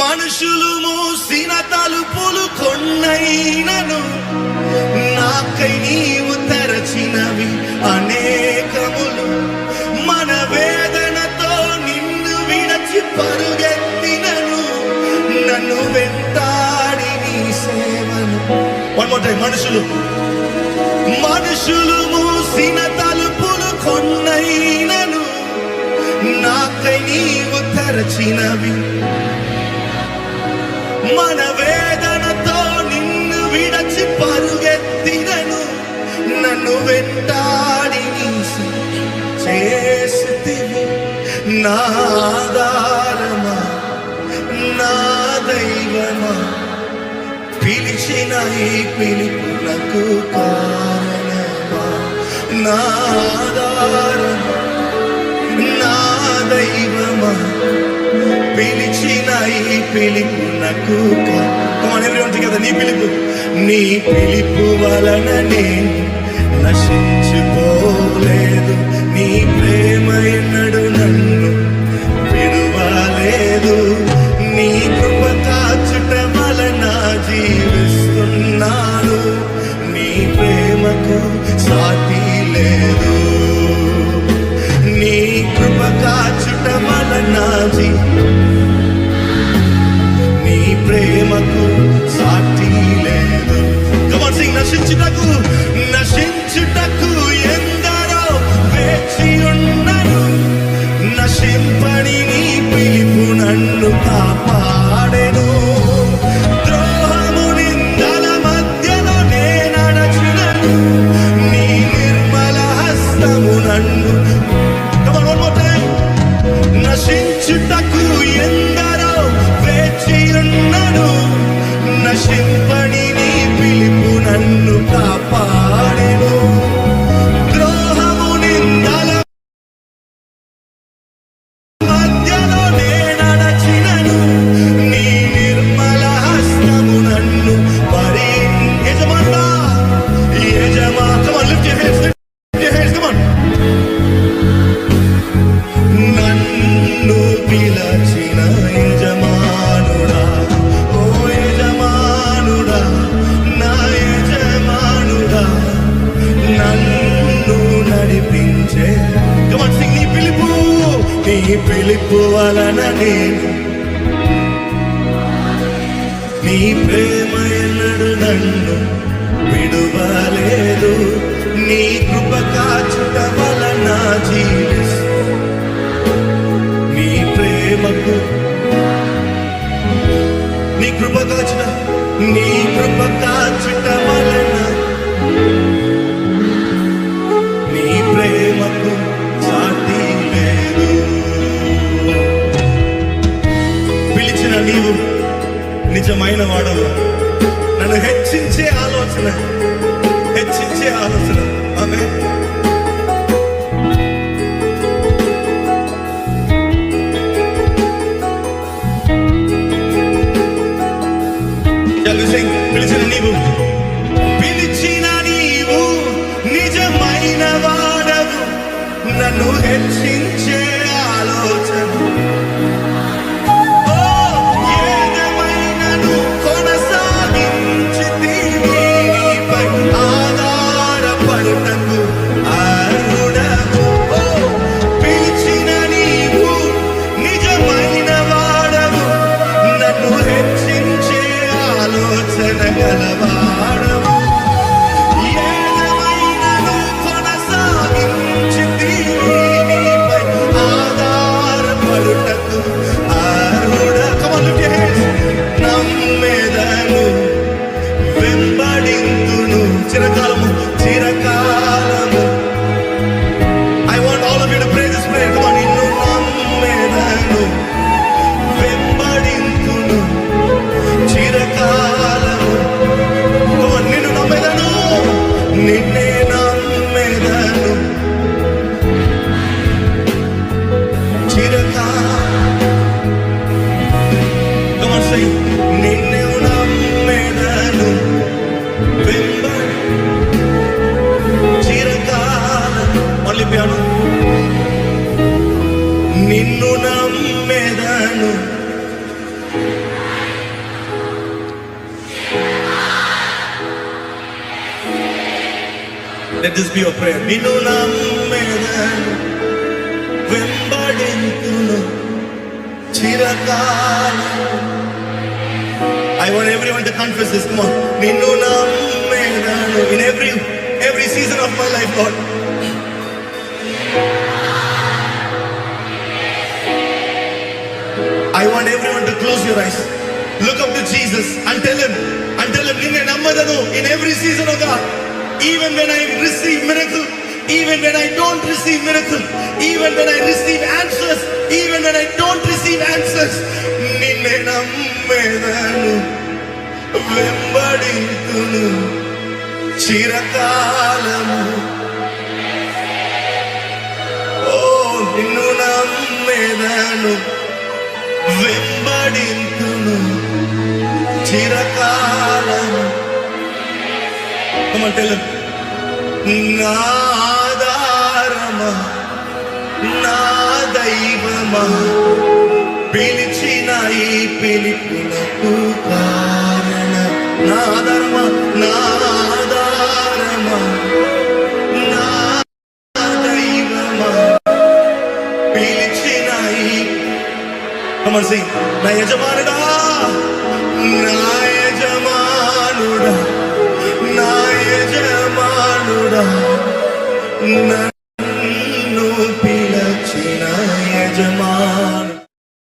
మనుషులు మూసిన తలుపులు కొన్నైనను నాకై నీవు తెరచినవి అనేకములు. మన వేదనతో నిన్ను విడచి పరుగెత్తినను నన్ను వెంటాడి నీ సేవను వన్ మోర్ టైం మనుషులు. మనుషులు మూసిన తలుపులు కొన్నైనను నాకై నీవు తెరచినవి మన వేదనతో నిన్ను విడచి పరుగెత్తినను. నన్ను వెంటాడి నీ చేసితివి. నా నా దైవమా? పిలిచిన ఈ పిలుపునకు కారణమా? నాదారమా నా దైవమా? పిలిచిన ఈ పిలుపునకు కమాన్ నీ పిలుపు. నీ పిలుపు వలన నేను నశించిపోలేదు. నీ ప్రేమ ఎన్నడు నన్ను విడువలేదు. నీ కృప కాచుట వలన జీవిస్తున్నాను. నీ ప్రేమకు సాటి లేదు. నీ కృప కాచుట వలన జీవి పిలుపు వలన నేను నీ ప్రేమ ఎన్నడు నన్ను విడువలేదు. నీ కృప కాచుట వలన జీవిస్తూ నీ ప్రేమకు నీ కృప కాచుట నీ కృప కాచుట వాడవు నన్ను హెచ్చించే ఆలోచన. హెచ్చించే ఆలోచన. ఆమె Let this be your prayer. నిన్ను నమ్మెదను వెంబడింతును చిరకాలం I want everyone to confess this. Come on. నిన్ను నమ్మెదను in every every season of my life, Lord. I want everyone to close your eyes. Look up to Jesus and tell him, and tell him, నిన్నే నమ్మదను in every season of God. Even when I receive miracle, even when I don't receive miracle, even when I receive answers, even when I don't receive answers, నిన్నే నమ్మేదను వెంబడింతును చిరకాలము ఓ నిన్ను నమ్మేదను వెంబడింతును చిరకాలము మాటలు. on, నా దైవమా? పిలిచిన ఈ పిలుపునకు కారణ నా